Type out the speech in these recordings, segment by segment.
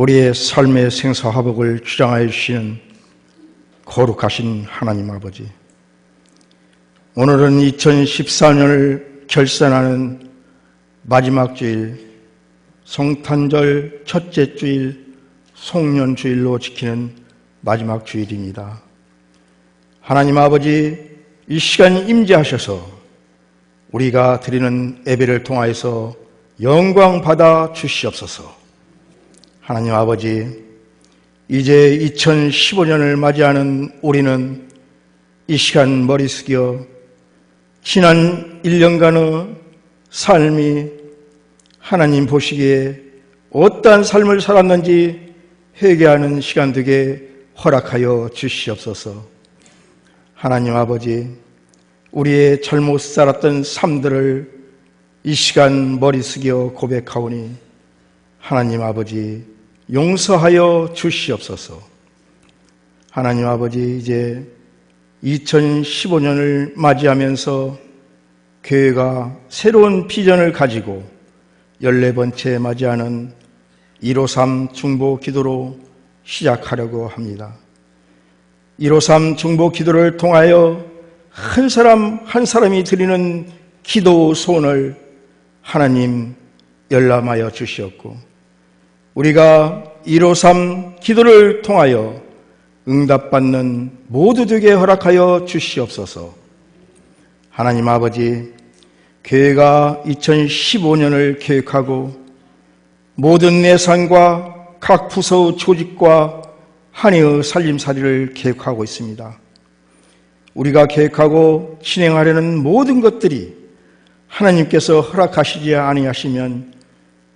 우리의 삶의 생사화복을 주장하여 주시는 거룩하신 하나님 아버지. 오늘은 2014년을 결산하는 마지막 주일, 성탄절 첫째 주일, 송년 주일로 지키는 마지막 주일입니다. 하나님 아버지, 이 시간 임재하셔서 우리가 드리는 예배를 통하여서 영광 받아 주시옵소서. 하나님 아버지, 이제 2015년을 맞이하는 우리는 이 시간 머리 숙여 지난 1년간의 삶이 하나님 보시기에 어떠한 삶을 살았는지 회개하는 시간 되게 허락하여 주시옵소서. 하나님 아버지, 우리의 잘못 살았던 삶들을 이 시간 머리 숙여 고백하오니 하나님 아버지 용서하여 주시옵소서. 하나님 아버지 이제 2015년을 맞이하면서 교회가 새로운 비전을 가지고 14번째 맞이하는 153 중보 기도로 시작하려고 합니다. 153 중보 기도를 통하여 한 사람 한 사람이 드리는 기도 소원을 하나님 열람하여 주시었고 우리가 153 기도를 통하여 응답받는 모두 되게 허락하여 주시옵소서. 하나님 아버지, 교회가 2015년을 계획하고 모든 내상과 각 부서 조직과 한해의 살림살이를 계획하고 있습니다. 우리가 계획하고 진행하려는 모든 것들이 하나님께서 허락하시지 아니하시면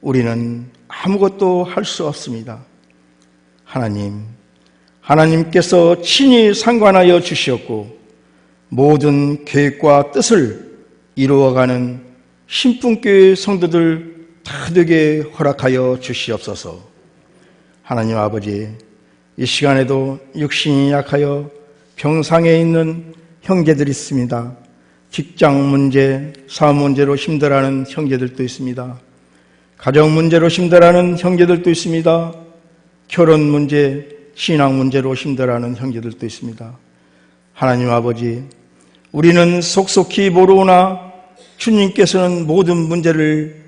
우리는 아무것도 할 수 없습니다. 하나님, 하나님께서 친히 상관하여 주시었고 모든 계획과 뜻을 이루어가는 신분교회 성도들 다 되게 허락하여 주시옵소서. 하나님 아버지, 이 시간에도 육신이 약하여 병상에 있는 형제들이 있습니다. 직장 문제, 사업 문제로 힘들어하는 형제들도 있습니다. 가정 문제로 힘들어하는 형제들도 있습니다. 결혼 문제, 신앙 문제로 힘들어하는 형제들도 있습니다. 하나님 아버지, 우리는 속속히 모르나 주님께서는 모든 문제를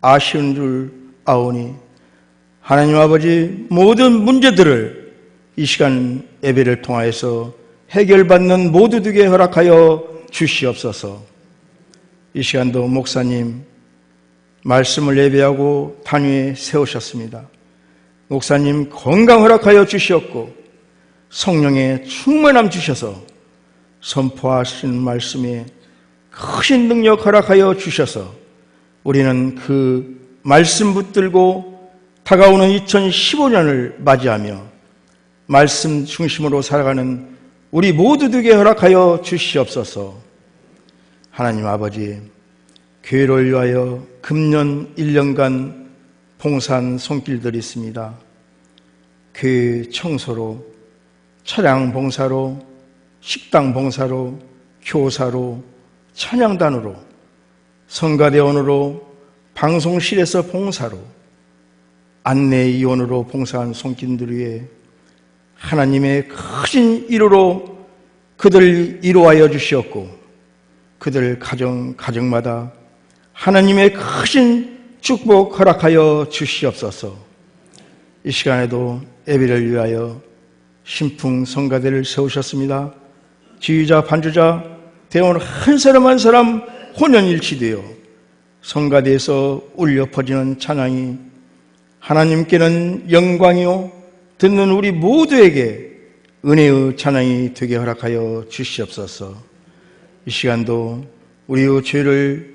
아시는 줄 아오니 하나님 아버지 모든 문제들을 이 시간 예배를 통하여서 해결받는 모두 되게 허락하여 주시옵소서. 이 시간도 목사님 말씀을 예배하고 단 위에 세우셨습니다. 목사님 건강 허락하여 주셨고 성령의 충만함 주셔서 선포하신 말씀에 크신 능력 허락하여 주셔서 우리는 그 말씀 붙들고 다가오는 2015년을 맞이하며 말씀 중심으로 살아가는 우리 모두 되게 허락하여 주시옵소서. 하나님 아버지, 교회를 위하여 금년 1년간 봉산 손길들이 있습니다. 교회 청소로, 차량 봉사로, 식당 봉사로, 교사로, 찬양단으로, 성가대원으로, 방송실에서 봉사로, 안내위원으로 봉사한 손길들 위해 하나님의 크신 이루로 그들을 이루하여 주시었고, 그들 가정, 가정마다 하나님의 크신 축복 허락하여 주시옵소서. 이 시간에도 예배를 위하여 신풍 성가대를 세우셨습니다. 지휘자, 반주자, 대원 한 사람 한 사람 혼연일치되어 성가대에서 울려 퍼지는 찬양이 하나님께는 영광이요 듣는 우리 모두에게 은혜의 찬양이 되게 허락하여 주시옵소서. 이 시간도 우리의 죄를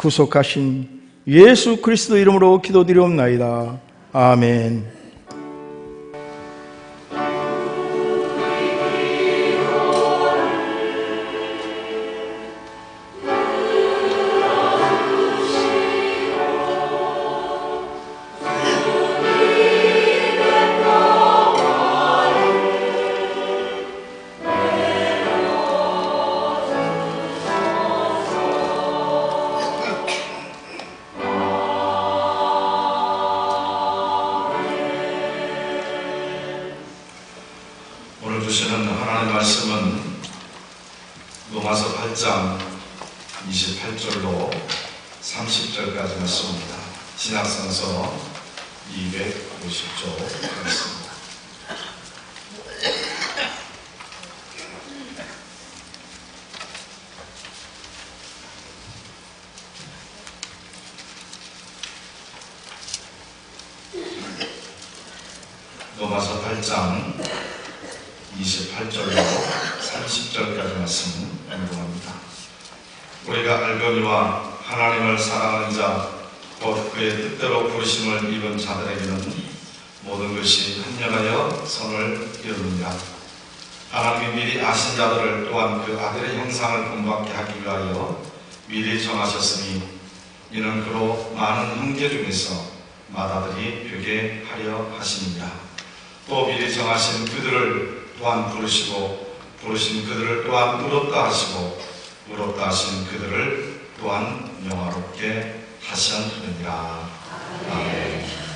구속하신 예수 그리스도 이름으로 기도드리옵나이다. 아멘. 말씀은 로마서 8장 28절로 30절까지 말씀입니다. 신약성서 250조 말씀입니다. 로마서 8장 28절로 30절까지 말씀 연구합니다. 우리가 알거니와 하나님을 사랑하는 자, 곧 그의 뜻대로 부르심을 입은 자들에게는 모든 것이 합력하여 선을 이루느니라. 하나님이 미리 아신 자들을 또한 그 아들의 형상을 본받게 하기 위하여 미리 정하셨으니 이는 그로 많은 형제 중에서 맏아들이 되게 하려 하심이니라. 또 미리 정하신 그들을 또한 부르시고 부르신 그들을 또한 의롭다 하시고 의롭다 하신 그들을 또한 영화롭게 하셨느니라. 아멘.